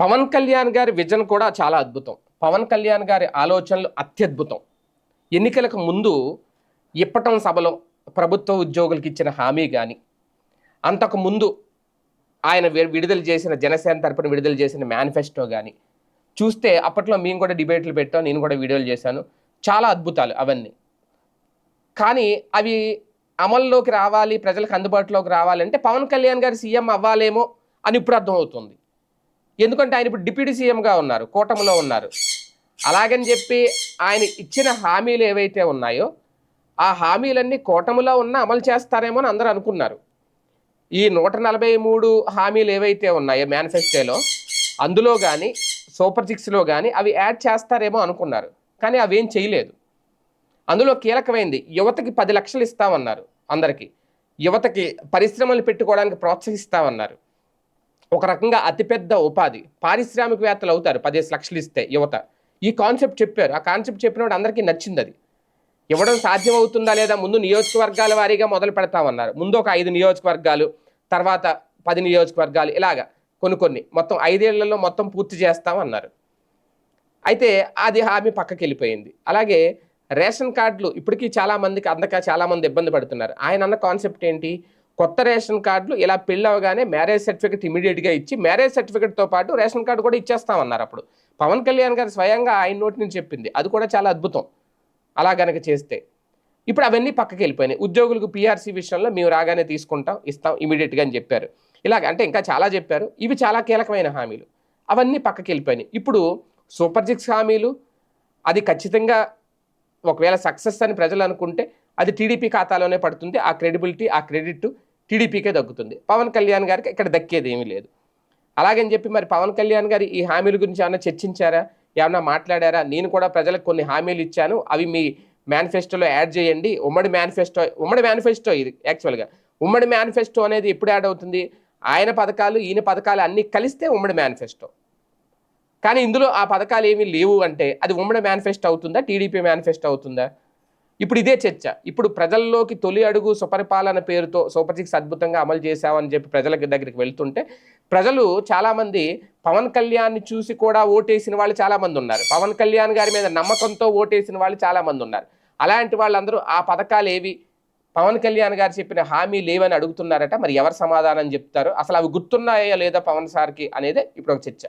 పవన్ కళ్యాణ్ గారి విజన్ కూడా చాలా అద్భుతం. పవన్ కళ్యాణ్ గారి ఆలోచనలు అత్యద్భుతం. ఎన్నికలకు ముందు ఇప్పటం సభలో ప్రభుత్వ ఉద్యోగులకు ఇచ్చిన హామీ కానీ అంతకు ముందు ఆయన విడుదల చేసిన జనసేన తరపున విడుదల చేసిన మేనిఫెస్టో కానీ చూస్తే అప్పట్లో మేము కూడా డిబేట్లు పెట్టాం నేను కూడా వీడియోలు చేశాను. చాలా అద్భుతాలు అవన్నీ. కానీ అవి అమల్లోకి రావాలి ప్రజలకు అందుబాటులోకి రావాలంటే పవన్ కళ్యాణ్ గారు సీఎం అవ్వాలేమో అని ఇప్పుడు అర్థమవుతుంది. ఎందుకంటే ఆయన ఇప్పుడు డిప్యూటీ సీఎంగా ఉన్నారు కూటమిలో ఉన్నారు. అలాగని చెప్పి ఆయన ఇచ్చిన హామీలు ఏవైతే ఉన్నాయో ఆ హామీలన్నీ కూటమిలో ఉన్న అమలు చేస్తారేమో అని అందరూ అనుకున్నారు. ఈ నూట నలభై మూడు హామీలు ఏవైతే ఉన్నాయో మేనిఫెస్టోలో అందులో కానీ సూపర్ సిక్స్లో కానీ అవి యాడ్ చేస్తారేమో అనుకున్నారు. కానీ అవేం చేయలేదు. అందులో కీలకమైంది యువతకి పది లక్షలు ఇస్తామన్నారు అందరికీ. యువతకి పరిశ్రమలు పెట్టుకోవడానికి ప్రోత్సహిస్తామన్నారు. ఒక రకంగా అతిపెద్ద ఉపాధి. పారిశ్రామికవేత్తలు అవుతారు పదిహేను లక్షలు ఇస్తే యువత. ఈ కాన్సెప్ట్ చెప్పారు. ఆ కాన్సెప్ట్ చెప్పినప్పుడు అందరికీ నచ్చింది అది ఇవ్వడం సాధ్యం అవుతుందా లేదా ముందు నియోజకవర్గాల వారీగా మొదలు పెడతామన్నారు. ముందు ఒక ఐదు నియోజకవర్గాలు తర్వాత పది నియోజకవర్గాలు ఇలాగా కొన్ని కొన్ని. మొత్తం ఐదేళ్ళలో మొత్తం పూర్తి చేస్తామన్నారు. అయితే అది హామీ పక్కకి వెళ్ళిపోయింది అలాగే రేషన్ కార్డులు ఇప్పటికీ చాలామందికి అందక చాలామంది ఇబ్బంది పడుతున్నారు. ఆయన అన్న కాన్సెప్ట్ ఏంటి? కొత్త రేషన్ కార్డులు ఇలా పెళ్ళి అవగానే మ్యారేజ్ సర్టిఫికేట్ ఇమీడియట్గా ఇచ్చి మ్యారేజ్ సర్టిఫికేట్తో పాటు రేషన్ కార్డు కూడా ఇచ్చేస్తామన్నారు అప్పుడు. పవన్ కళ్యాణ్ గారు స్వయంగా ఆయన నోటి నుంచి చెప్పింది. అది కూడా చాలా అద్భుతం. అలా గనక చేస్తే. ఇప్పుడు అవన్నీ పక్కకి వెళ్ళిపోయినాయి. ఉద్యోగులకు పీఆర్సీ విషయంలో మేము రాగానే తీసుకుంటాం ఇస్తాం ఇమీడియట్గా అని చెప్పారు. ఇలాగ అంటే ఇంకా చాలా చెప్పారు. ఇవి చాలా కీలకమైన హామీలు. అవన్నీ పక్కకి వెళ్ళిపోయినాయి. ఇప్పుడు సూపర్ సిక్స్ హామీలు అది ఖచ్చితంగా ఒకవేళ సక్సెస్ అని ప్రజలు అనుకుంటే అది టీడీపీ ఖాతాలోనే పడుతుంది. ఆ క్రెడిబిలిటీ ఆ క్రెడిట్ టీడీపీకే దక్కుతుంది. పవన్ కళ్యాణ్ గారికి ఇక్కడ దక్కేది ఏమీ లేదు. అలాగని చెప్పి మరి పవన్ కళ్యాణ్ గారి ఈ హామీల గురించి ఏమైనా చర్చించారా? ఏమన్నా మాట్లాడారా? నేను కూడా ప్రజలకు కొన్ని హామీలు ఇచ్చాను. అవి మీ మేనిఫెస్టోలో యాడ్ చేయండి. ఉమ్మడి మేనిఫెస్టో ఉమ్మడి మేనిఫెస్టో ఇది యాక్చువల్గా. ఉమ్మడి మేనిఫెస్టో అనేది ఎప్పుడు యాడ్ అవుతుంది? ఆయన పథకాలు ఈయన పథకాలు అన్నీ కలిస్తే ఉమ్మడి మేనిఫెస్టో. కానీ ఇందులో ఆ పథకాలు ఏమీ లేవు అంటే అది ఉమ్మడి మేనిఫెస్టో అవుతుందా? టీడీపీ మేనిఫెస్టో అవుతుందా? ఇప్పుడు ఇదే చర్చ. ఇప్పుడు ప్రజల్లోకి తొలి అడుగు సుపరిపాలన పేరుతో సూపర్ సిక్స్ అద్భుతంగా అమలు చేశామని చెప్పి ప్రజల దగ్గరికి వెళ్తుంటే ప్రజలు చాలామంది పవన్ కళ్యాణ్ని చూసి కూడా ఓటేసిన వాళ్ళు చాలామంది ఉన్నారు. పవన్ కళ్యాణ్ గారి మీద నమ్మకంతో ఓటేసిన వాళ్ళు చాలామంది ఉన్నారు. అలాంటి వాళ్ళందరూ ఆ పథకాలు ఏవి? పవన్ కళ్యాణ్ గారు చెప్పిన హామీ లేవని అడుగుతున్నారట. మరి ఎవరు సమాధానం చెప్తారు? అసలు అవి గుర్తున్నాయా లేదా పవన్ సార్కి అనేది ఇప్పుడు ఒక చర్చ.